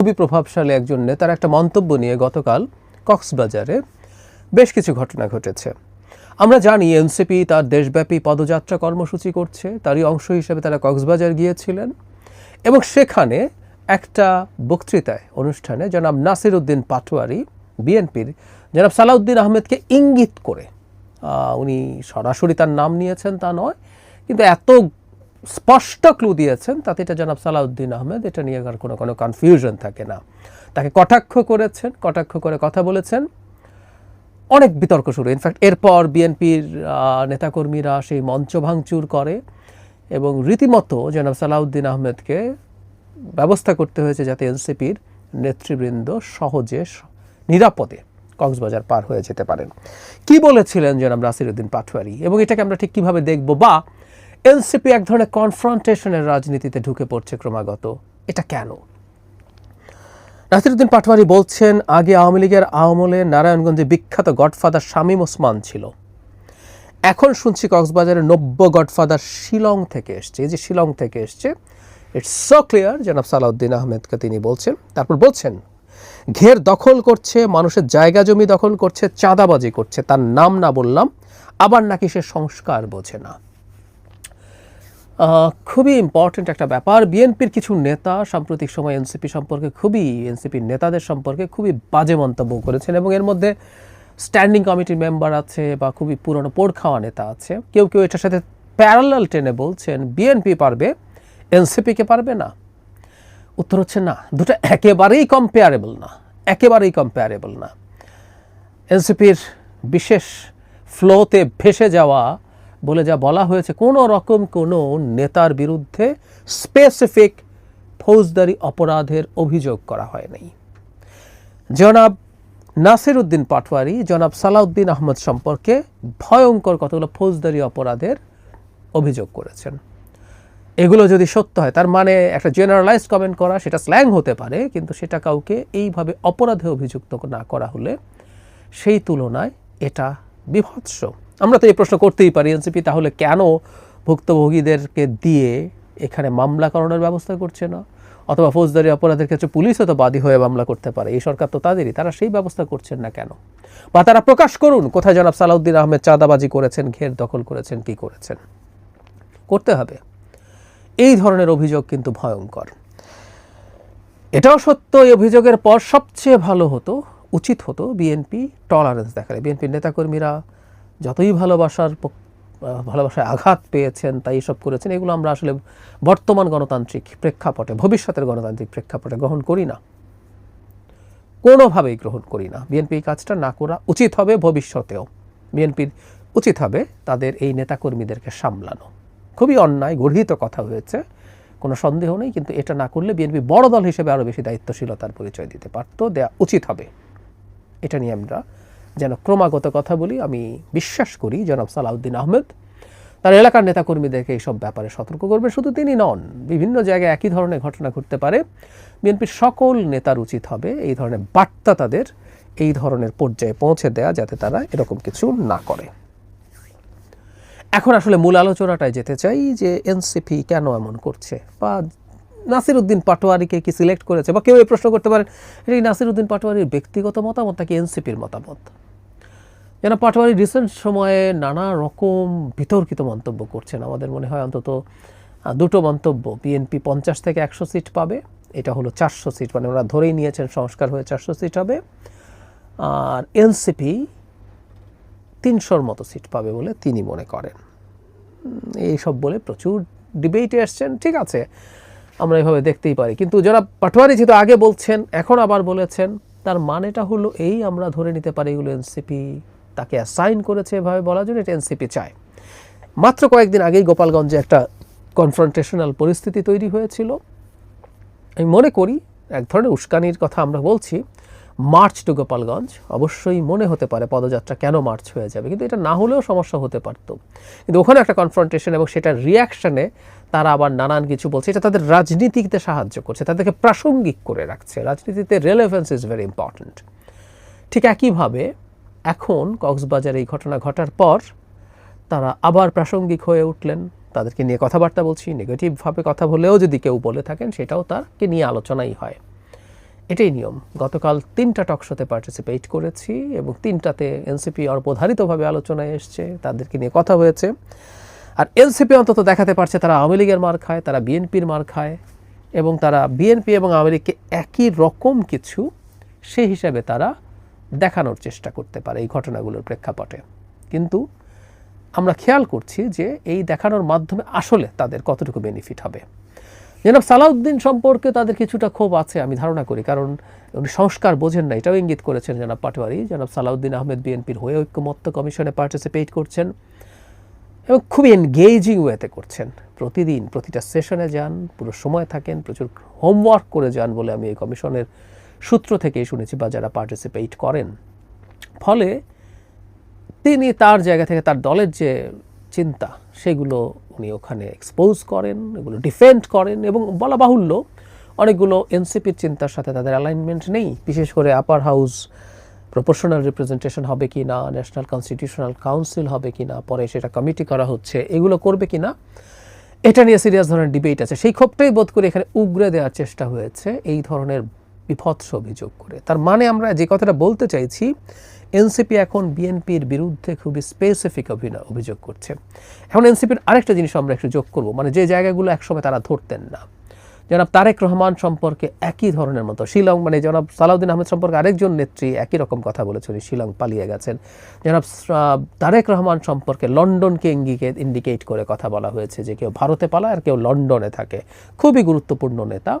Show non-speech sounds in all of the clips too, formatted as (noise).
খুবই প্রভাবশালী একজন নেতার একটা মন্তব্য নিয়ে গতকাল কক্সবাজারে বেশ কিছু ঘটনা ঘটেছে। আমরা জানি এনসিপি তার দেশব্যাপী পদযাত্রা কর্মসূচি করছে, তারই অংশ হিসেবে তারা কক্সবাজার গিয়েছিলেন এবং সেখানে একটা বক্তৃতায়, অনুষ্ঠানে জনাব নাসির উদ্দিন পাটোয়ারি, বিএনপির জনাব সালাউদ্দিন আহমেদকে ইঙ্গিত করে উনি সরাসরি তার নাম নিয়েছেন তা নয়, কিন্তু এত স্পষ্ট ক্লু দিয়েছেন, তাতে এটা জনাব সালাউদ্দিন আহমেদ, এটা নিয়ে আর কোনো কোনো কনফিউশন থাকে না। তাকে কটাক্ষ করেছেন, কটাক্ষ করে কথা বলেছেন। অনেক বিতর্ক শুরু। ইনফ্যাক্ট এরপর বিএনপির নেতাকর্মীরা সেই মঞ্চ ভাঙচুর করে এবং রীতিমতো জনাব সালাউদ্দিন আহমেদকে ব্যবস্থা করতে হয়েছে যাতে এনসিপির নেতৃবৃন্দ সহজে নিরাপদে কক্সবাজার পার হয়ে যেতে পারেন। কি বলেছিলেন জনাব নাসিরুদ্দিন পাটোয়ারি? এবং এটাকে আমরা ঠিক কীভাবে দেখব? বা এনসিপি এক ধরনের কনফ্রন্টেশনের রাজনীতিতে ঢুকে পড়ছে ক্রমাগত। এটা কেন? নাসিরুদ্দিন পাটোয়ারি বলছেন, আগে আওয়ামী লীগের আমলে নারায়ণগঞ্জে বিখ্যাত গডফাদার শামীম ওসমান ছিল। এখন শুনছি কক্সবাজারের নব্য গডফাদার শিলং থেকে এসছে। যে শিলং থেকে এসছে ইটস সো ক্লিয়ার জনাব সালাউদ্দিন আহমেদকে তিনি বলছেন। তারপর বলছেন, ঘের দখল করছে, মানুষের জায়গা জমি দখল করছে, চাঁদাবাজি করছে, তার নাম না বললাম, আবার নাকি সে সংস্কার বোঝে না। খুবই ইম্পর্ট্যান্ট একটা ব্যাপার। বিএনপির কিছু নেতা সাম্প্রতিক সময় এনসিপি সম্পর্কে খুবই এনসিপির নেতাদের সম্পর্কে খুবই বাজে মন্তব্য করেছেন এবং এর মধ্যে স্ট্যান্ডিং কমিটির মেম্বার আছে বা খুবই পুরনো পোড় খাওয়া নেতা আছে। কেউ কেউ এটার সাথে প্যারালাল টেনে বলছেন বিএনপি পারবে এনসিপিকে পারবে না? উত্তর হচ্ছে না। দুটো একেবারেই কম্পেয়ারেবল না। একেবারেই কম্পেয়ারেবল না। এনসিপির বিশেষ ফ্লোতে ভেসে যাওয়া বলে যা বলা হয়েছে, কোনো রকম কোনো নেতার বিরুদ্ধে স্পেসিফিক ফৌজদারি অপরাধের অভিযোগ করা হয় নাই জনাব নাসির উদ্দিন পাটওয়ারি জনাব সালাউদ্দিন আহমদ সম্পর্কে ভয়ঙ্কর কতগুলো ফৌজদারি অপরাধের অভিযোগ করেছেন। এগুলো যদি সত্য হয়, তার মানে একটা জেনারেলাইজ কমেন্ট করা, সেটা স্ল্যাং হতে পারে, কিন্তু সেটা কাউকে এইভাবে অপরাধে অভিযুক্ত না করা হলে সেই তুলনায় এটা বিভৎস। আমরা তো এই প্রশ্ন করতেই পারি এনসিপি, তাহলে কেন ভুক্তভোগীদেরকে দিয়ে এখানে মামলা করানোর ব্যবস্থা করছে না? অথবা ফৌজদারি অপরাধের ক্ষেত্রে পুলিশও তো বাদী হয়ে মামলা করতে পারে, এই সরকার তো তাদেরই, তারা সেই ব্যবস্থা করছেন না কেন? বা তারা প্রকাশ করুন, কোথায় জনাব সালাউদ্দিন আহমেদ চাঁদাবাজি করেছেন, ঘের দখল করেছেন, কি করেছেন? করতে হবে। এই ধরনের অভিযোগ কিন্তু ভয়ঙ্কর। এটাও সত্য, এই অভিযোগের পর সবচেয়ে ভালো হতো, উচিত হতো বিএনপি টলারেন্স দেখালে। বিএনপির নেতাকর্মীরা যতই ভালোবাসার ভালোবাসায় আঘাত পেয়েছেন, তাই এসব করেছেন, এগুলো আমরা আসলে বর্তমান গণতান্ত্রিক প্রেক্ষাপটে, ভবিষ্যতের গণতান্ত্রিক প্রেক্ষাপটে গ্রহণ করি না। কোনোভাবেই গ্রহণ করি না। বিএনপি কাজটা না করা উচিত হবে ভবিষ্যতেও। বিএনপির উচিত হবে তাদের এই নেতাকর্মীদেরকে সামলানো। খুবই অন্যায়, গর্হিত কথা হয়েছে, কোনো সন্দেহ নেই, কিন্তু এটা না করলে বিএনপি বড় দল হিসেবে আরও বেশি দায়িত্বশীলতার পরিচয় দিতে পারতো। দেয়া উচিত হবে। এটা নিয়ে আমরা যেন ক্রমাগত কথা বলি, আমি বিশ্বাস করি জনাব সালাউদ্দিন আহমেদ। তার এলাকার নেতাকর্মীদেরকে এইসব ব্যাপারে সতর্ক করবে শুধু তিনি নন, বিভিন্ন জায়গায় একই ধরনের ঘটনা ঘটতে পারে। বিএনপির সকল নেতার উচিত হবে এই ধরনের বার্তা তাদের এই ধরনের পর্যায়ে পৌঁছে দেয়া, যাতে তারা এরকম কিছু না করে। এখন আসলে মূল আলোচনাটায় যেতে চাই যে এনসিপি কেন এমন করছে, বা নাসির উদ্দিন পাটোয়ারিকে কি সিলেক্ট করেছে? বা কেউ এই প্রশ্ন করতে পারেন কি নাসির উদ্দিন পাটোয়ারির ব্যক্তিগত মতামত নাকি এনসিপির মতামত? যেন পাটোয়ারি রিসেন্ট সময়ে নানা রকম বিতর্কিত মন্তব্য করছেন। আমাদের মনে হয় অন্তত দুটো মন্তব্য। বিএনপি পঞ্চাশ থেকে একশো সিট পাবে, এটা হলো চারশো সিট মানে ওরা ধরেই নিয়েছেন সংস্কার হয়ে চারশো সিট হবে। আর এনসিপি তিনশোর মতো সিট পাবে বলে তিনি মনে করেন। এইসব বলে প্রচুর ডিবেটে আসছেন। ঠিক আছে আমরা এভাবে দেখতেই পারি। কিন্তু যারা পাটোয়ারি যেহেতু আগে বলছেন, এখন আবার বলেছেন, তার মানেটা হলো এই আমরা ধরে নিতে পারি এগুলো এনসিপি তাকে অ্যাসাইন করেছে এভাবে বলার জন্য এটা এনসিপি চায়। মাত্র কয়েকদিন আগেই গোপালগঞ্জে একটা কনফ্রন্টেশনাল পরিস্থিতি তৈরি হয়েছিল। আমি মনে করি, এক ধরনের উস্কানির কথা আমরা বলছি মার্চ টু গোপালগঞ্জ, অবশ্যই মনে হতে পারে পদযাত্রা কেন মার্চ হয়ে যাবে, কিন্তু এটা না হলেও সমস্যা হতে পারত। কিন্তু ওখানে একটা কনফ্রন্টেশন এবং সেটার রিয়াকশনে তারা আবার নানান কিছু বলছে। এটা তাদের রাজনীতিতে সাহায্য করছে, তাদেরকে প্রাসঙ্গিক করে রাখছে। রাজনীতিতে রেলেভেন্স ইজ ভেরি ইম্পর্ট্যান্ট ঠিক একইভাবে এখন কক্সবাজার এই ঘটনা ঘটার পর তারা আবার প্রাসঙ্গিক হয়ে উঠলেন। তাদেরকে নিয়ে কথাবার্তা বলছি নেগেটিভভাবে কথা বলেও যদি কেউ বলে থাকেন, সেটাও তারকে নিয়ে আলোচনাই হয়। এটাই নিয়ম। গতকাল তিনটা টকশোতে পার্টিসিপেট করেছি এবং তিনটাতে এনসিপি অবধারিতভাবে আলোচনায় এসছে। তাদেরকে নিয়ে কথা হয়েছে। আর এনসিপি অন্তত দেখাতে পারছে তারা আওয়ামী লীগের মার খায়, তারা বিএনপির মার খায় এবং তারা বিএনপি এবং আওয়ামী লীগকে একই রকম কিছু সেই হিসাবে তারা দেখানোর চেষ্টা করতে পারে এই ঘটনাগুলোর প্রেক্ষাপটে। কিন্তু আমরা খেয়াল করছি যে এই দেখানোর মাধ্যমে আসলে তাদের কতটুকু বেনিফিট হবে। জনাব সালাউদ্দিন সম্পর্কে তাদের কিছুটা ক্ষোভ আছে, আমি ধারণা করি, কারণ উনি সংস্কার বোঝেন না, এটাও ইঙ্গিত করেছেন জনাব পাটোয়ারি। জনাব সালাউদ্দিন আহমেদ বিএনপির হয়ে ঐক্যমত্য কমিশনে পার্টিসিপেট করছেন। এবং খুবই এনগেজিং ওয়েতে করছেন। প্রতিদিন প্রতিটা সেশনে যান, পুরো সময় থাকেন, প্রচুর হোমওয়ার্ক করে যান বলে আমি এই কমিশনের সূত্র থেকেই শুনেছি বা যারা পার্টিসিপেট করেন। ফলে তিনি তার জায়গা থেকে তার দলের যে চিন্তা, সেগুলো উনি ওখানে এক্সপোজ করেন, এগুলো ডিফেন্ড করেন এবং বলা বাহুল্য অনেকগুলো এনসিপির চিন্তার সাথে তাদের অ্যালাইনমেন্ট নেই। বিশেষ করে আপার হাউস প্রপোর্শনাল রিপ্রেজেন্টেশন হবে কি না ন্যাশনাল কনস্টিটিউশনাল কাউন্সিল হবে কি না পরে সেটা কমিটি করা হচ্ছে, এগুলো করবে কি না এটা নিয়ে সিরিয়াস ধরনের ডিবেট আছে। সেই ক্ষোভটাই বোধ করে এখানে উগরে দেওয়ার চেষ্টা হয়েছে এই ধরনের বিভৎস অভিযোগ করে। তার মানে আমরা যে কথাটা বলতে চাইছি, এনসিপি এখন বিএনপির বিরুদ্ধে খুবই স্পেসিফিক অভিনয় অভিযোগ করছে। এখন এনসিপির আরেকটা জিনিস আমরা একটু যোগ করব মানে যে জায়গাগুলো একসময় তারা ধরতেন না। জনাব তারেক রহমান সম্পর্কে একই ধরনের মতো। শিলং মানে জনাব সালাউদ্দিন আহমেদ সম্পর্কে আরেকজন নেত্রী একই রকম কথা বলেছেন শিলং পালিয়ে গেছেন। জনাব তারেক রহমান সম্পর্কে লন্ডনকে ইঙ্গিকেট ইন্ডিকেট করে কথা বলা হয়েছে যে কেউ ভারতে পালায় আর কেউ লন্ডনে থাকে। খুবই গুরুত্বপূর্ণ নেতা।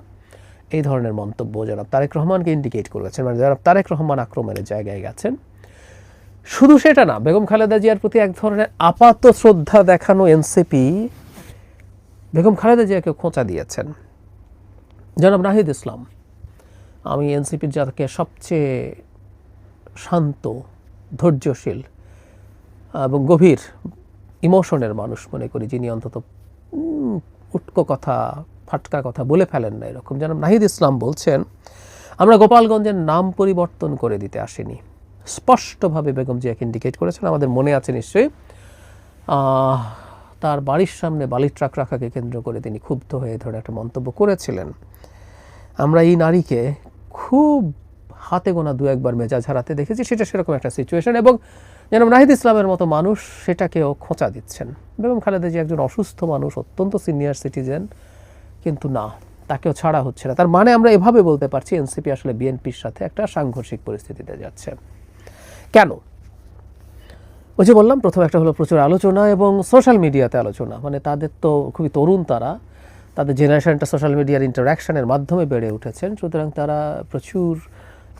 এই ধরনের মন্তব্য জনাব তারেক রহমানকে ইন্ডিকেট করেছেন মানে জনাব তারেক রহমান আক্রমণের জায়গায় গেছেন। শুধু সেটা না, বেগম খালেদা জিয়ার প্রতি এক ধরনের আপাত শ্রদ্ধা দেখানো এনসিপি, বেগম খালেদা জিয়াকে খোঁচা দিয়েছেন। জনাব নাহিদ ইসলাম, আমি এনসিপির যাকে সবচেয়ে শান্ত, ধৈর্যশীল এবং গভীর ইমোশনের মানুষ মনে করি, যিনি অন্তত উটকো কথা, ফাটকা কথা বলে ফেলেন না এরকম। যেন নাহিদ ইসলাম বলছেন, আমরা গোপালগঞ্জের নাম পরিবর্তন করে দিতে আসিনি। স্পষ্টভাবে বেগম জিয়াকে ইন্ডিকেট করেছেন, আমাদের মনে আছে নিশ্চয়ই। তার বাড়ির সামনে বালির ট্রাক রাখাকে কেন্দ্র করে তিনি ক্ষুব্ধ হয়ে ধরে একটা মন্তব্য করেছিলেন। আমরা এই নারীকে খুব হাতে গোনা দু একবার মেজাজ হারাতে দেখেছি, সেটা সেরকম একটা সিচুয়েশন এবং যেন নাহিদ ইসলামের মতো মানুষ সেটাকেও খোঁচা দিচ্ছেন। বেগম খালেদা জি একজন অসুস্থ মানুষ, অত্যন্ত সিনিয়র সিটিজেন কিন্তু না, তাকেও ছাড়া হচ্ছে না। তার মানে আমরা এভাবে বলতে পারছি, এনসিপি আসলে বিএনপির সাথে একটা সাংঘর্ষিক পরিস্থিতিতে যাচ্ছে। কেন? ওই যে বললাম, প্রথম একটা হলো প্রচুর আলোচনা এবং সোশ্যাল মিডিয়াতে আলোচনা। মানে তাদের তো খুবই তরুণ তারা। তাদের জেনারেশনটা সোশ্যাল মিডিয়ার ইন্টারাকশনের মাধ্যমে বেড়ে উঠেছেন। সুতরাং তারা প্রচুর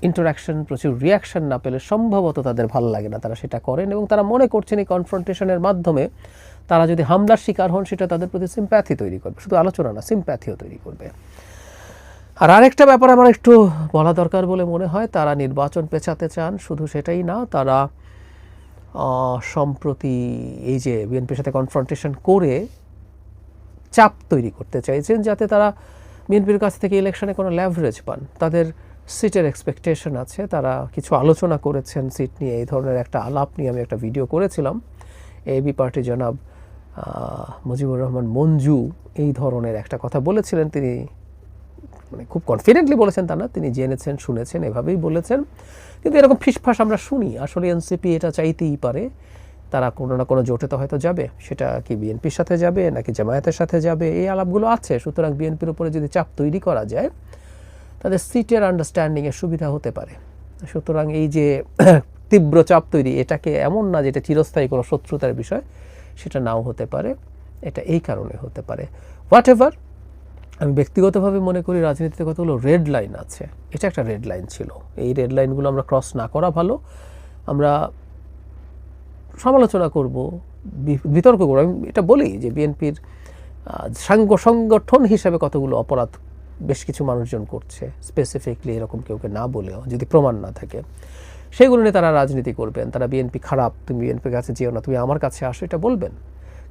ইন্টারাকশন প্রচুর রিয়াকশন না পেলে সম্ভবত তাদের ভালো লাগে না তারা সেটা করেন এবং তারা মনে করছেন এই কনফ্রন্টেশনের মাধ্যমে তারা যদি হামলার শিকার হন, সেটা তাদের প্রতি সিম্প্যাথি তৈরি করবে। শুধু আলোচনা না সিম্প্যাথিও তৈরি করবে। আর আরেকটা ব্যাপার আমার একটু বলা দরকার বলে মনে হয়, তারা নির্বাচন পেছাতে চান, শুধু সেটাই না, তারা সম্প্রতি এই যে বিএনপির সাথে কনফ্রন্টেশন করে চাপ তৈরি করতে চাইছেন যাতে তারা বিএনপির কাছ থেকে ইলেকশনে কোনো ল্যাভারেজ পান। তাদের সিটের এক্সপেকটেশন আছে, তারা কিছু আলোচনা করেছেন সিট নিয়ে, এই ধরনের একটা আলাপ নিয়ে আমি একটা ভিডিও করেছিলাম। এবি পার্টি জনাব মুজিবুর রহমান মঞ্জু এই ধরনের একটা কথা বলেছিলেন। তিনি মানে খুব কনফিডেন্টলি বলেছেন তা না, তিনি জেনেছেন, শুনেছেন, এভাবেই বলেছেন। কিন্তু এরকম ফিসফাস আমরা শুনি। আসলে এনসিপি এটা চাইতেই পারে। তারা কোনো না কোনো জোটে তো হয়তো যাবে, সেটা কি বিএনপির সাথে যাবে নাকি জামায়াতের সাথে যাবে, এই আলাপগুলো আছে। সুতরাং বিএনপির উপরে যদি চাপ তৈরি করা যায় তাদের সিটের আন্ডারস্ট্যান্ডিংয়ের সুবিধা হতে পারে। সুতরাং এই যে (clears throat) তীব্র চাপ তৈরি, এটাকে এমন না যেটা চিরস্থায়ী কোনো শত্রুতার বিষয়, সেটা নাও হতে পারে, এটা এই কারণে হতে পারে। হোয়াট এভার আমি ব্যক্তিগতভাবে মনে করি রাজনীতিতে কতগুলো রেড লাইন আছে। এটা একটা রেড লাইন ছিল। এই রেড লাইনগুলো আমরা ক্রস না করা ভালো। আমরা সমালোচনা করব বিতর্ক করব। আমি এটা বলি যে বিএনপির সাংগ সংগঠন হিসেবে কতগুলো অপরাধ বেশ কিছু মানুষজন করছে স্পেসিফিকলি এরকম কেউকে না বলেও, যদি প্রমাণ না থাকে। সেগুলো নিয়ে তারা রাজনীতি করবেন, তারা বিএনপি খারাপ, তুমি বিএনপির কাছে যেও না, তুমি আমার কাছে আসো, এটা বলবেন।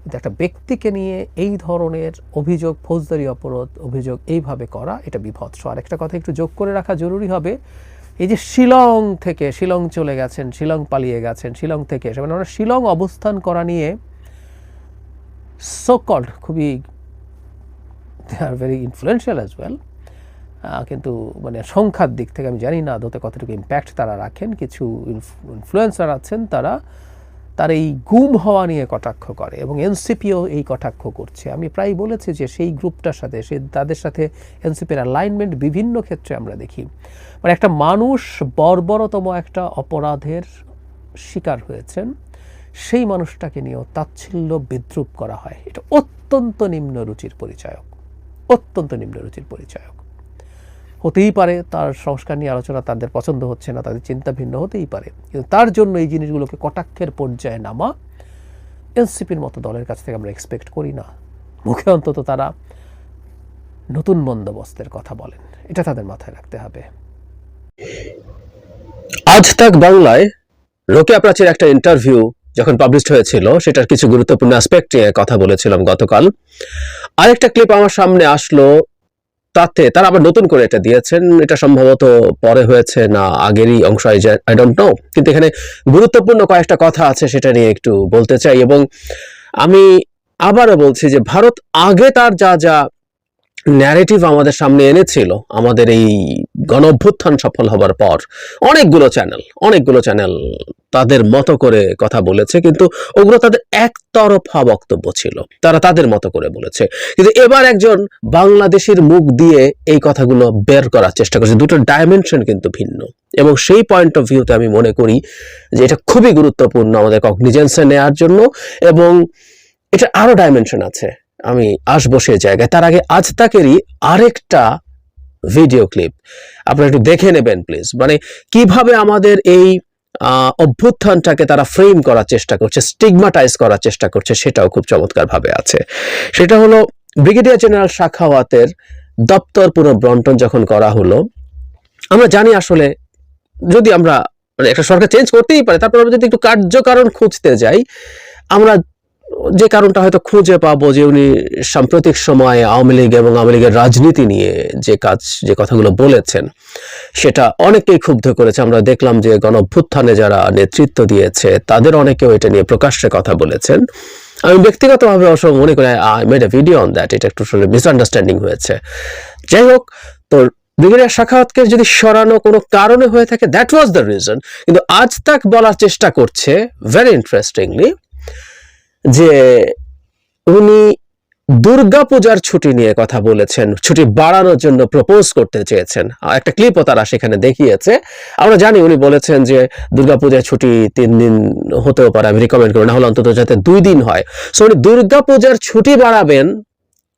কিন্তু একটা ব্যক্তিকে নিয়ে এই ধরনের অভিযোগ, ফৌজদারি অপরাধ অভিযোগ এইভাবে করা, এটা বিভৎস। আর একটা কথা একটু যোগ করে রাখা জরুরি হবে এই যে শিলং থেকে, শিলং চলে গেছেন, শিলং পালিয়ে গেছেন, শিলং থেকে এসে মানে ওনারা শিলং অবস্থান করা নিয়ে সো কল্ড খুবই they are very influential as well কিন্তু মানে সংখ্যার দিক থেকে আমি জানি না, আদতে কতটুকু ইম্প্যাক্ট তারা রাখেন, কিছু ইনফ্লুয়েন্সার আছেন, তারা তার এই গুম হওয়া নিয়ে কটাক্ষ করে এবং এনসিপিও এই কটাক্ষ করছে। আমি প্রায় বলেছি যে সেই গ্রুপটার সাথে, সে তাদের সাথে এনসিপির অ্যালাইনমেন্ট বিভিন্ন ক্ষেত্রে আমরা দেখি। মানে একটা মানুষ বর্বরতম একটা অপরাধের শিকার হয়েছেন, সেই মানুষটাকে নিয়েও তাচ্ছিল্য বিদ্রুপ করা হয়। এটা অত্যন্ত নিম্ন রুচির পরিচায়ক, অত্যন্ত নিম্ন রুচির পরিচায়ক। হতেই পারে, তার সংস্কার নিয়ে আলোচনা তাদের পছন্দ হচ্ছে না, তাদের চিন্তা ভিন্ন হতেই পারে। কিন্তু তার জন্য এই জিনিসগুলোকে কটাক্ষের পর্যায়ে নামা এনসিপির মতো দলের কাছ থেকে আমরা এক্সপেক্ট করি না। মুখে অন্তত তারা নতুন বন্দোবস্তের কথা বলেন। এটা তাদের মাথায় রাখতে হবে। আজ তাক বাংলায় রোকেয়া প্রাচীর একটা ইন্টারভিউ যখন পাবলিশ হয়েছিল, সেটার কিছু গুরুত্বপূর্ণ অ্যাসপেক্ট নিয়ে কথা বলেছিলাম গতকাল। আরেকটা ক্লিপ আমার সামনে আসলো তাতে তারা আবার নতুন করে এটা দিয়েছেন। এটা সম্ভবত পরে হয়েছে না আগেরই অংশ আই ডোন্ট নো কিন্তু এখানে গুরুত্বপূর্ণ কয়েকটা কথা আছে সেটা নিয়ে একটু বলতে চাই এবং আমি আবারও বলছি যে ভারত আগে তার যা যা ন্যারেটিভ আমাদের সামনে এনেছিল। আমাদের এই গণ অভ্যুত্থান সফল হবার পর অনেকগুলো চ্যানেল অনেকগুলো চ্যানেল তাদের মতো করে কথা বলেছে, কিন্তু ওগুলো তাদের একতরফা বক্তব্য ছিল। তারা তাদের মতো করে বলেছে। কিন্তু এবার একজন বাংলাদেশের মুখ দিয়ে এই কথাগুলো বের করার চেষ্টা করছে। দুটো ডাইমেনশন কিন্তু ভিন্ন। এবং সেই পয়েন্ট অফ ভিউতে আমি মনে করি যে এটা খুবই গুরুত্বপূর্ণ আমাদের কগনিজেন্সে নেওয়ার জন্য। এবং এটা আরও ডাইমেনশন আছে। আমি আসব সেই জায়গায়। তার আগে আজ তাকেরই আরেকটা ভিডিও ক্লিপ আপনারা একটু দেখে নেবেন প্লিজ মানে কীভাবে আমাদের এই অভ্যুত্থানটাকে তারা ফ্রেম করার চেষ্টা করছে স্টিগমাটাইজ করার চেষ্টা করছে, সেটাও খুব চমৎকার ভাবে আছে। সেটা হলো ব্রিগেডিয়ার জেনারেল শাখাওয়াতের দপ্তর পুনর্বন্টন যখন করা হলো, আমরা জানি আসলে, যদি আমরা মানে একটা সরকার চেঞ্জ করতেই পারে, তারপর আমরা যদি একটু কার্যকারণ খুঁজতে যাই, আমরা যে কারণটা হয়তো খুঁজে পাবো যে উনি সাম্প্রতিক সময়ে আওয়ামী লীগ এবং আওয়ামী লীগের রাজনীতি নিয়ে যে কাজ, যে কথাগুলো বলেছেন, সেটা অনেকেই ক্ষুব্ধ করেছে। আমরা দেখলাম যে গণ অভ্যুত্থানে যারা নেতৃত্ব দিয়েছে, তাদের অনেকেও এটা নিয়ে প্রকাশ্যে কথা বলেছেন। আমি ব্যক্তিগতভাবে অবশ্য মনে করি I made a video on that এটা একটু মিসআন্ডারস্ট্যান্ডিং হয়েছে। যাই হোক, তো ব্রিগেডিয়ার শাখাওয়াতকে যদি সরানো কোনো কারণে হয়ে থাকে দ্যাট ওয়াজ দ্য রিজন কিন্তু আজ তাক বলার চেষ্টা করছে ভেরি ইন্টারেস্টিংলি যে উনি দুর্গাপূজার ছুটি নিয়ে কথা বলেছেন, ছুটি বাড়ানোর জন্য প্রপোজ করতে চেয়েছেন। একটা ক্লিপও তারা সেখানে দেখিয়েছে। আমরা জানি উনি বলেছেন যে দুর্গাপূজার ছুটি তিন দিন হতেও পারে, আমি রিকমেন্ড করি, না হলে অন্তত যাতে দুই দিন হয়। সো উনি দুর্গাপূজার ছুটি বাড়াবেন,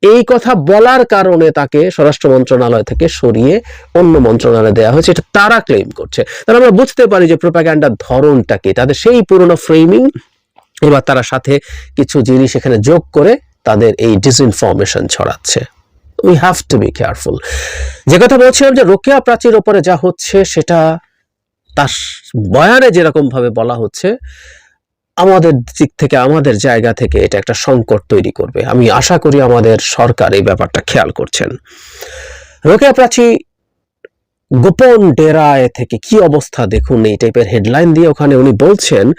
এই কথা বলার কারণে তাকে স্বরাষ্ট্র মন্ত্রণালয় থেকে সরিয়ে অন্য মন্ত্রণালয়ে দেওয়া হয়েছে, এটা তারা ক্লেম করছে। তাহলে আমরা বুঝতে পারি যে প্রোপাগ্যান্ডার ধরনটা কি, তাদের সেই পুরনো ফ্রেমিং এবার তারা সাথে কিছু জিনিস এখানে যোগ করে তাদের এই ডিসইনফরমেশন ছড়াচ্ছে। We have to be careful যে কথা বলছিলাম যে রোকেয়া প্রাচীর ওপরে যা হচ্ছে সেটা তার বয়ানে যেরকম ভাবে বলা হচ্ছে, আমাদের দিক থেকে, আমাদের জায়গা থেকে এটা একটা সংকট তৈরি করবে। আমি আশা করি আমাদের সরকার এই ব্যাপারটা খেয়াল করছেন। রোকেয়া প্রাচী গোপন ডেরায় থেকে কি অবস্থা? দেখুন, এই টাইপের হেডলাইন দিয়ে ওখানে উনি বলছেন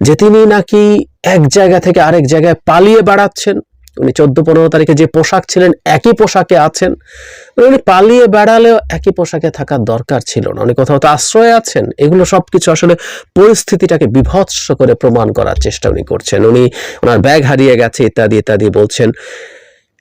যে তিনি নাকি এক জায়গা থেকে আরেক জায়গায় পালিয়ে বেড়াচ্ছেন। উনি চোদ্দ পনেরো তারিখে যে পোশাক ছিলেন, একই পোশাকে আছেন। উনি পালিয়ে বেড়ালেও একই পোশাকে থাকার দরকার ছিল না। উনি কোথাও তো আশ্রয়ে আছেন। এগুলো সব কিছু আসলে পরিস্থিতিটাকে বিভৎস করে প্রমাণ করার চেষ্টা উনি করছেন। উনি ওনার ব্যাগ হারিয়ে গেছে, ইত্যাদি ইত্যাদি বলছেন।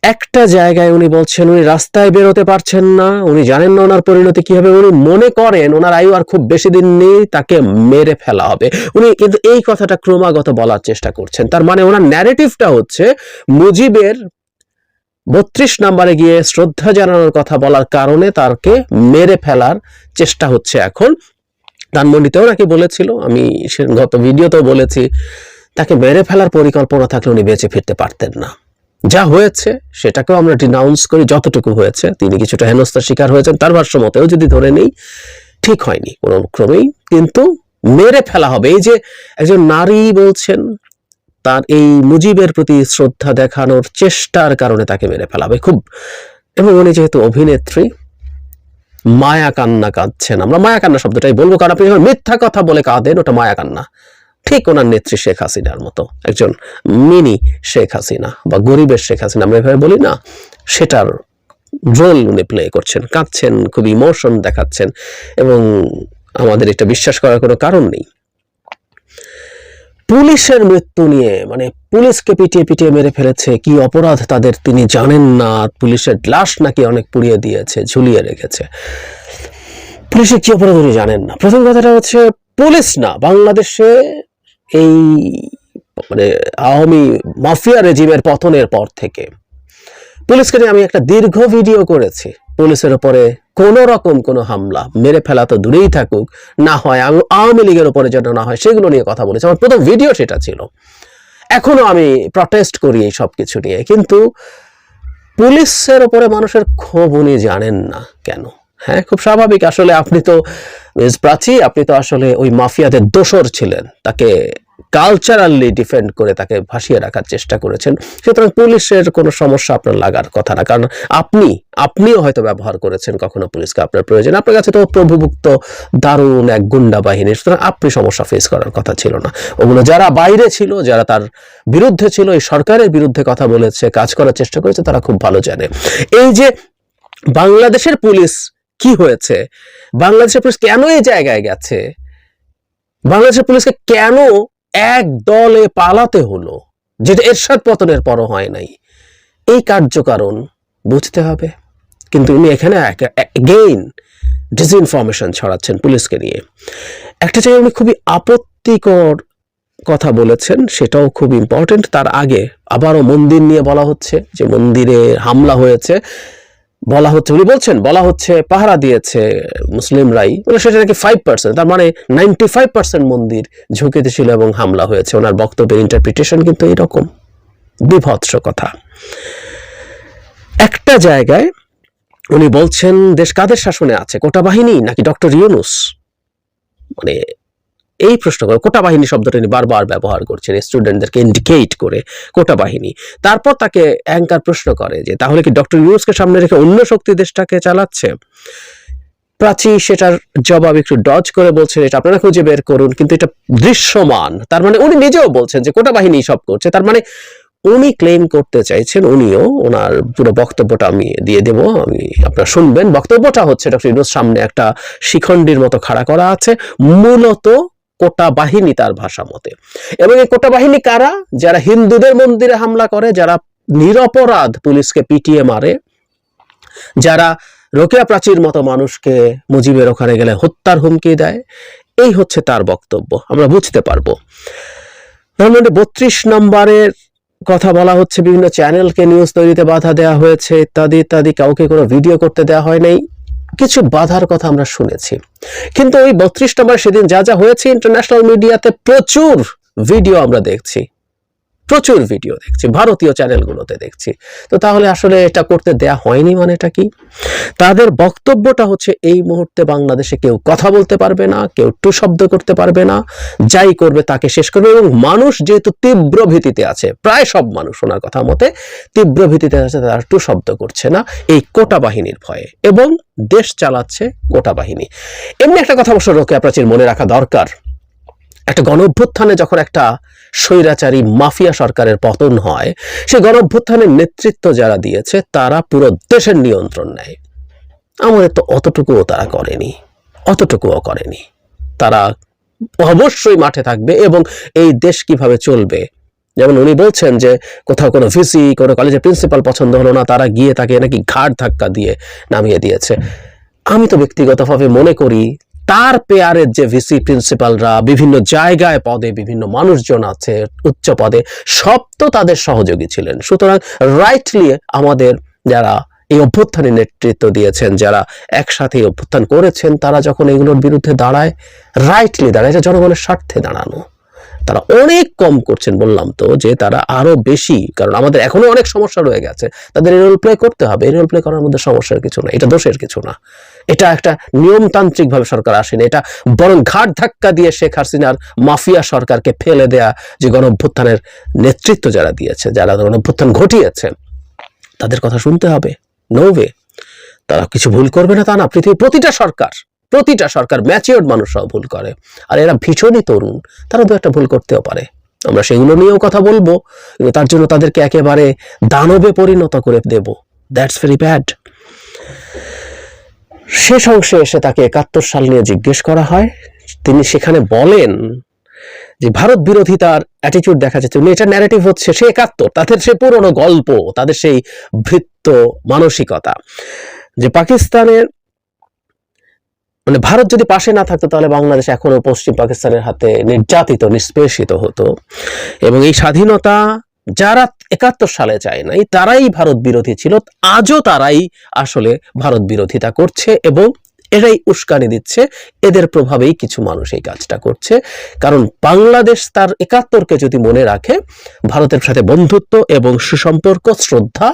একটা জায়গায় উনি বলছেন, উনি রাস্তায় বেরোতে পারছেন না। উনি জানেন না ওনার পরিণতি কি হবে। উনি মনে করেন ওনার আয়ু আর খুব বেশি দিন নেই, তাকে মেরে ফেলা হবে। উনি কিন্তু এই কথাটা ক্রমাগত বলার চেষ্টা করছেন। তার মানে ওনার ন্যারেটিভটা হচ্ছে, মুজিবের বত্রিশ নম্বরে গিয়ে শ্রদ্ধা জানানোর কথা বলার কারণে তাকে মেরে ফেলার চেষ্টা হচ্ছে এখন। ধানমন্ডিতেও নাকি বলেছিল, আমি গত ভিডিওতেও বলেছি, তাকে মেরে ফেলার পরিকল্পনা থাকলে উনি বেঁচে ফিরতে পারতেন না। যা হয়েছে সেটাকেও আমরা ডিনাউন্স করি, যতটুকু হয়েছে। তিনি কিছুটা হেনস্থার শিকার হয়েছেন। তার ভাষ্য মতেও যদি ধরে নেই, ঠিক হয়নি কোনো ক্রমেই কিন্তু মেরে ফেলা হবে। এই যে একজন নারী বলছেন, তার এই মুজিবের প্রতি শ্রদ্ধা দেখানোর চেষ্টার কারণে তাকে মেরে ফেলা হবে। খুব, এবং উনি যেহেতু অভিনেত্রী, মায়া কান্না কাঁদছেন। আমরা মায়া কান্না শব্দটাই বলব, কারণ আপনি যখন মিথ্যা কথা বলে কাঁদেন, ওটা মায়া কান্না। ঠিক ওনার নেত্রী শেখ হাসিনার মতো, একজন মিনি শেখ হাসিনা বা গরিবের শেখ হাসিনা, আমরা এভাবে বলি না, সেটার রোল উনি প্লে করছেন, কাঁদছেন, খুব ইমোশন দেখাচ্ছেন এবং আমাদের এটা বিশ্বাস করার কোনো কারণ নেই। পুলিশের মৃত্যু নিয়ে মানে পুলিশকে পিটিয়ে পিটিয়ে মেরে ফেলেছে, কি অপরাধ তাদের তিনি জানেন না, পুলিশের লাশ নাকি অনেক পুড়িয়ে দিয়েছে, ঝুলিয়ে রেখেছে। পুলিশের কি অপরাধ উনি জানেন না? প্রথম কথাটা হচ্ছে, পুলিশ না, বাংলাদেশে এই মানে আওয়ামী মাফিয়া রেজিমের পতনের পর থেকে। পুলিশকে নিয়ে আমি একটা দীর্ঘ ভিডিও করেছি। পুলিশের উপরে কোন রকম কোনো হামলা, মেরে ফেলা তো দূরেই থাকুক, না হয় আমি আওয়ামী লীগের উপরে যেন না হয়, সেগুলো নিয়ে কথা বলেছি। আমার প্রথম ভিডিও সেটা ছিল। এখনও আমি প্রটেস্ট করি এই সব কিছু নিয়ে, কিন্তু পুলিশের উপরে মানুষের ক্ষোভ উনি জানেন না কেন? হ্যাঁ খুব স্বাভাবিক। আসলে আপনি তো প্রাচী আপনি তো আসলে ওই মাফিয়াদের দোসর ছিলেন। তাকে কালচারালি ডিফেন্ড করে তাকে ভাসিয়ে রাখার চেষ্টা করেছেন। সুতরাং পুলিশের কোনো সমস্যা আপনার লাগার কথা না। কারণ আপনি, আপনিও হয়তো ব্যবহার করেছেন কখনো পুলিশকে আপনার প্রয়োজন। আপনার কাছে তো প্রভুভুক্ত দারুণ এক গুন্ডা বাহিনী। সুতরাং আপনি সমস্যা ফেস করার কথা ছিল না। ওগুলো যারা বাইরে ছিল, যারা তার বিরুদ্ধে ছিল, এই সরকারের বিরুদ্ধে কথা বলেছে, কাজ করার চেষ্টা করেছে, তারা খুব ভালো জানে। এই যে বাংলাদেশের পুলিশ কি হয়েছে? বাংলাদেশের পুলিশ কেন এই জায়গায় গেছে? বাংলাদেশের পুলিশকে কেন এক দলে পালাতে হলো, যেটা এরশাদ পতনের পরও হয় নাই? এই কার্যকারণ বুঝতে হবে। কিন্তু উনি এখানে গেইন ডিসইনফরমেশন ছড়াচ্ছেন পুলিশকে নিয়ে। একটা জায়গায় উনি খুবই আপত্তিকর কথা বলেছেন, সেটাও খুব ইম্পর্টেন্ট তার আগে আবারও মন্দির নিয়ে বলা হচ্ছে যে মন্দিরে হামলা হয়েছে। বলা হচ্ছে উনি বলছেন, বলা হচ্ছে পাহারা দিয়েছে মুসলিমরাই। বলে সেটা নাকি ফাইভ পার্সেন্ট তার মানে নাইনটি ফাইভ পার্সেন্ট মন্দির ঝুঁকিতে ছিল এবং হামলা হয়েছে। ওনার বক্তব্যের ইন্টারপ্রিটেশন কিন্তু এরকম বিভৎস কথা। একটা জায়গায় উনি বলছেন, দেশ কাদের শাসনে আছে? কোটা বাহিনী নাকি ডক্টর ইউনুস? মানে এই প্রশ্ন করে, কোটা বাহিনী শব্দটা উনি বারবার ব্যবহার করছেন স্টুডেন্টদেরকে ইন্ডিকেট করে কোটা বাহিনী। তারপর তাকে অ্যাঙ্কার প্রশ্ন করে যে, তাহলে কি ডক্টর ইউনুসকে সামনে রেখে অন্য শক্তি দেশটাকে চালাচ্ছে? প্রাচী সেটার জবাব একটু ডজ করে বলছেন, এটা আপনারা খুঁজে বের করুন, কিন্তু এটা দৃশ্যমান। তার মানে উনি নিজেও বলছেন যে, কোটা বাহিনী সব করছে, তার মানে উনি ক্লেম করতে চাইছেন, উনিও ওনার পুরো বক্তব্যটা আমি দিয়ে দেব, আমি আপনারা শুনবেন। বক্তব্যটা হচ্ছে ডক্টর ইউনুস সামনে একটা শিখণ্ডীর মতো খাড়া করা আছে। মূলত কোটা বাহিনী তার ভাষা মতে। এবং এই কোটা বাহিনী কারা? যারা হিন্দুদের মন্দিরে হামলা করে, যারা নিরপরাধ পুলিশকে পিটিয়ে মারে, যারা রোকেয়া প্রাচীর মতো মানুষকে মুজিবের ওখানে গেলে হত্যার হুমকি দেয়, এই হচ্ছে তার বক্তব্য। আমরা বুঝতে পারব। বত্রিশ নম্বরের কথা বলা হচ্ছে, বিভিন্ন চ্যানেলকে নিউজ তৈরিতে বাধা দেওয়া হয়েছে, ইত্যাদি ইত্যাদি, কাউকে কোনো ভিডিও করতে দেওয়া হয় নাই। কিছু বাধার কথা আমরা শুনেছি। কিন্তু ওই বত্রিশ নম্বর সেদিন যা যা হয়েছে ইন্টারন্যাশনাল মিডিয়াতে প্রচুর ভিডিও আমরা দেখছি। প্রচুর ভিডিও দেখছি, ভারতীয় চ্যানেলগুলোতে দেখছি। তো তাহলে আসলে এটা করতে দেয়া হয়নি মানে এটা কি? তাদের বক্তব্যটা হচ্ছে, এই মুহূর্তে বাংলাদেশে কেউ কথা বলতে পারবে না, কেউ টু শব্দ করতে পারবে না, যাই করবে তাকে শেষ করবে এবং মানুষ যেহেতু তীব্র ভীতিতে আছে, প্রায় সব মানুষ ওনার কথা মতে তীব্র ভীতিতে আছে, তারা টু শব্দ করছে না, এই কোটা বাহিনীর ভয়ে এবং দেশ চালাচ্ছে কোটা বাহিনী। এমনি একটা কথা অবশ্য রোকেয়া প্রাচীর মনে রাখা দরকার। একটা গণ অভ্যুত্থানে যখন একটা স্বৈরাচারী মাফিয়া সরকারের পতন হয় সেই গণ অভ্যুত্থানের নেতৃত্ব যারা দিয়েছে, তারা পুরো দেশের নিয়ন্ত্রণ নেয়। আমাদের তো অতটুকুও তারা করেনি, অতটুকুও করেনি। তারা অবশ্যই মাঠে থাকবে এবং এই দেশ কীভাবে চলবে? যেমন উনি বলছেন যে, কোথাও কোনো ভিসি, কোনো কলেজের প্রিন্সিপাল পছন্দ হলো না, তারা গিয়ে তাকে নাকি ঘাট ধাক্কা দিয়ে নামিয়ে দিয়েছে। আমি তো ব্যক্তিগতভাবে মনে করি তার পেয়ারের যে ভিসি প্রিন্সিপালরা বিভিন্ন জায়গায় পদে বিভিন্ন মানুষজন আছে, উচ্চ পদে, সব তো তাদের সহযোগী ছিলেন। সুতরাং রাইটলি আমাদের যারা এই অভ্যুত্থানে নেতৃত্ব দিয়েছেন, যারা একসাথে অভ্যুত্থান করেছেন, তারা যখন এগুলোর বিরুদ্ধে দাঁড়ায় রাইটলি দাঁড়ায়, এটা জনগণের স্বার্থে দাঁড়ানো। তারা অনেক কম করছেন, বললাম তো, যে তারা আরও বেশি। কারণ আমাদের এখনও অনেক সমস্যা রয়ে গেছে। তাদের রোল প্লে করতে হবে। রোল প্লে করার মধ্যে সমস্যার কিছু না। এটা দোষের কিছু না। এটা একটা নিয়মতান্ত্রিক ভাবে সরকার আসেনি। এটা বরং ঘাট ধাক্কা দিয়ে শেখ হাসিনার মাফিয়া সরকারকে ফেলে দেয়া যে গণ অভ্যুত্থানের নেতৃত্ব যারা দিয়েছে, যারা গণ অভ্যুত্থান ঘটিয়েছে, তাদের কথা শুনতে হবে। নো ওয়ে তারা কিছু ভুল করবে না তা না। পৃথিবীর প্রতিটা সরকার প্রতিটা সরকার ম্যাচিওর্ড মানুষরাও ভুল করে। আর এরা ভীষণই তরুণ, তারা দু একটা ভুল করতেও পারে। আমরা সেগুলো নিয়েও কথা বলব তার জন্য তাদেরকে একেবারে দানবে পরিণত করে দেব। দ্যাটস ভেরি ব্যাড শেষ অংশে এসে তাকে একাত্তর সাল নিয়ে জিজ্ঞেস করা হয়। তিনি সেখানে বলেন যে, ভারত বিরোধী তার অ্যাটিটিউড দেখা যাচ্ছে। উনি এটা ন্যারেটিভ হচ্ছে, সে একাত্তর, তাদের সে পুরনো গল্প, তাদের সেই ভৃত্য মানসিকতা। যে পাকিস্তানের মানে ভারত যদি পাশে না থাকতো, তাহলে বাংলাদেশ এখনও পশ্চিম পাকিস্তানের হাতে নির্যাতিত, নিষ্পেষিত হতো। এবং এই স্বাধীনতা যারা একাত্তর সালে চায় নাই, তারাই ভারত বিরোধী ছিল, আজও তারাই আসলে ভারত বিরোধিতা করছে এবং এরাই উস্কানি দিচ্ছে। এদের প্রভাবেই কিছু মানুষ এই কাজটা করছে। কারণ বাংলাদেশ তার একাত্তরকে যদি মনে রাখে, ভারতের সাথে বন্ধুত্ব এবং সুসম্পর্ক, শ্রদ্ধা,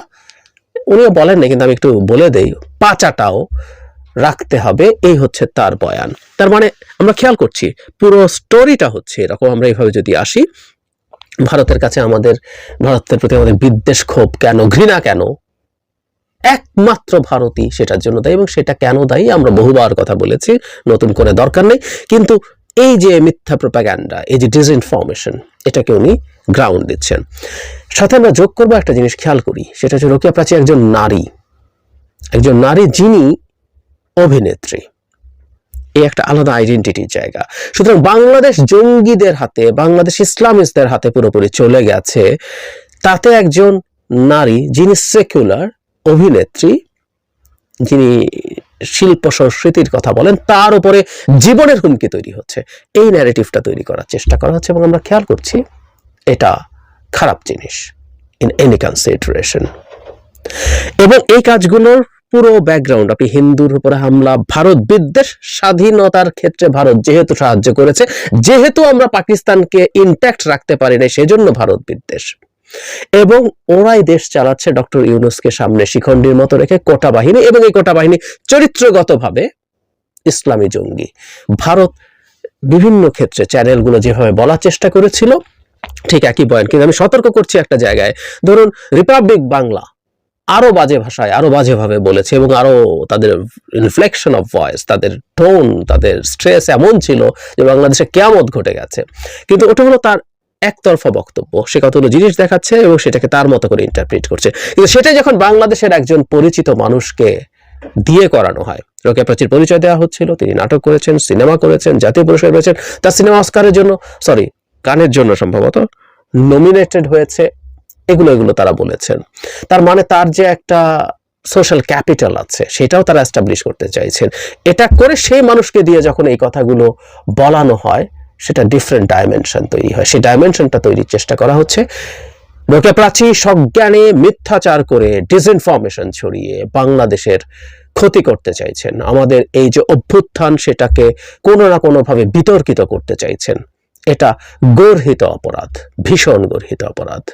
উনিও বলেন না কিন্তু আমি একটু বলে দেই, পাচাটাও রাখতে হবে, এই হচ্ছে তার বয়ান। তার মানে আমরা খেয়াল করছি, পুরো স্টোরিটা হচ্ছে এরকম। আমরা এইভাবে যদি আসি, ভারতের কাছে আমাদের, ভারতের প্রতি আমাদের বিদ্বেষ ক্ষোভ কেন, ঘৃণা কেন? একমাত্র ভারতই সেটার জন্য দায়ী এবং সেটা কেন দায়ী? আমরা বহুবার কথা বলেছি, নতুন করে দরকার নেই। কিন্তু এই যে মিথ্যা প্রোপাগ্যান্ডা এই যে ডিসইনফরমেশন এটাকে উনি গ্রাউন্ড দিচ্ছেন। সাথে আমরা যোগ করব একটা জিনিস খেয়াল করি, সেটা হচ্ছে রোকিয়া প্রাচী একজন নারী। একজন নারী যিনি অভিনেত্রী। এই একটা আলাদা আইডেন্টিটির জায়গা। সুতরাং বাংলাদেশ জঙ্গিদের হাতে, বাংলাদেশ ইসলামিস্টদের হাতে পুরোপুরি চলে গেছে তাতে একজন নারী যিনি সেকুলার অভিনেত্রী, যিনি শিল্প সংস্কৃতির কথা বলেন, তার উপরে জীবনের হুমকি তৈরি হচ্ছে। এই ন্যারেটিভটা তৈরি করার চেষ্টা করা হচ্ছে এবং আমরা খেয়াল করছি এটা খারাপ জিনিস ইন এনি কনসিডারেশন এবং এই কাজগুলোর পুরো ব্যাকগ্রাউন্ড আপনি হিন্দুর উপরে হামলা, ভারত বিদ্বেষ, স্বাধীনতার ক্ষেত্রে ভারত যেহেতু সাহায্য করেছে, যেহেতু আমরা পাকিস্তানকে ইনট্যাক্ট রাখতে পারি না সেজন্য ভারত বিদ্বেষ। এবং ওরাই দেশ চালাচ্ছে ডক্টর ইউনুসকে সামনে শিখণ্ডীর মতো রেখে কোটা বাহিনী এবং এই কোটা বাহিনী চরিত্রগতভাবে ইসলামী জঙ্গি। ভারত বিভিন্ন ক্ষেত্রে চ্যানেলগুলো যেভাবে বলার চেষ্টা করেছিল, ঠিক একই বয়ান কিন্তু আমি সতর্ক করছি একটা জায়গায়। ধরুন রিপাবলিক বাংলা আরও বাজে ভাষায়, আরও বাজেভাবে বলেছে এবং আরও তাদের ইনফ্লেকশন অফ ভয়েস তাদের টোন তাদের স্ট্রেস এমন ছিল যে বাংলাদেশে কেয়ামত ঘটে গেছে। কিন্তু ওটা হলো তার একতরফা বক্তব্য। সে কতগুলো জিনিস দেখাচ্ছে এবং সেটাকে তার মতো করে ইন্টারপ্রিট করছে। কিন্তু সেটাই যখন বাংলাদেশের একজন পরিচিত মানুষকে দিয়ে করানো হয়, রোকেয়া প্রাচীর পরিচয় দেওয়া হচ্ছিল, তিনি নাটক করেছেন, সিনেমা করেছেন, জাতীয় পুরস্কার পেয়েছেন, তার সিনেমা অস্কারের জন্য সরি গানের জন্য সম্ভবত নমিনেটেড হয়েছে এগুলো এগুলো তারা বলেছেন। তার মানে তার যে একটা সোশ্যাল ক্যাপিটাল আছে, সেটাও তারা এস্টাবলিশ করতে চাইছেন। এটা করে সেই মানুষকে দিয়ে যখন এই কথাগুলো বলানো হয়, সেটা ডিফারেন্ট ডাইমেনশন তৈরি হয়। সেই ডাইমেনশনটা তৈরির চেষ্টা করা হচ্ছে। লোকে প্রাচী সজ্ঞানে মিথ্যাচার করে ডিসইনফরমেশন ছড়িয়ে বাংলাদেশের ক্ষতি করতে চাইছেন। আমাদের এই যে অভ্যুত্থান, সেটাকে কোনো না কোনোভাবে বিতর্কিত করতে চাইছেন। এটা গর্হিত অপরাধ, ভীষণ গর্হিত অপরাধ।